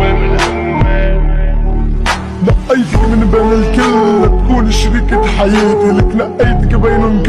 women نقيتك من بين الكل تكون شريكة حياتي لك نقيتك بين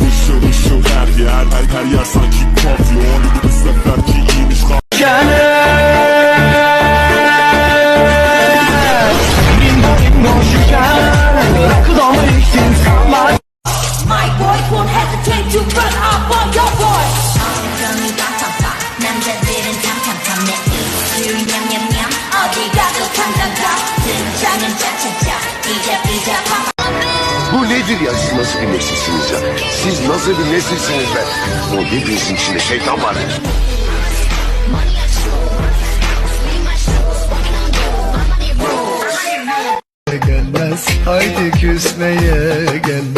Işıl ışıl her yer her, her yer sanki pavyon hesitate to run up on your boy. 엉덩이 깜깜깜 남자들은 탕탕탕 내 입술 냠냠냠 어디 가도 탕탕탕 등장은 짜짜짜 삐자 삐자 팡 Bu nedir ya siz nasıl bir nesilsiniz ya? Siz nasıl bir nesilsiniz be? O hepinizin içinde şeytan var. gelmez Haydi küsmeye gelmez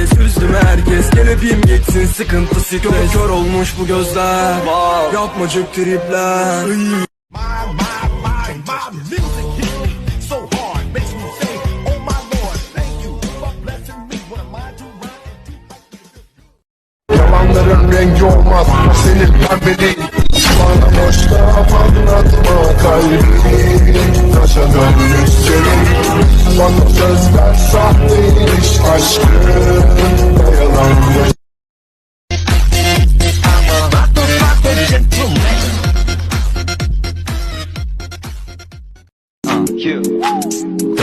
Prenses üzdüm herkes. Gel öpeyim geçsin sıkıntısı kör, kör olmuş bu gözler. Yapmacık tripler. Yalanların rengi olmaz. Senin pembe değil Bana boşta anlatma kalbimi. Taşa dönmüş senin. Bana sözler sahteymiş Aşkın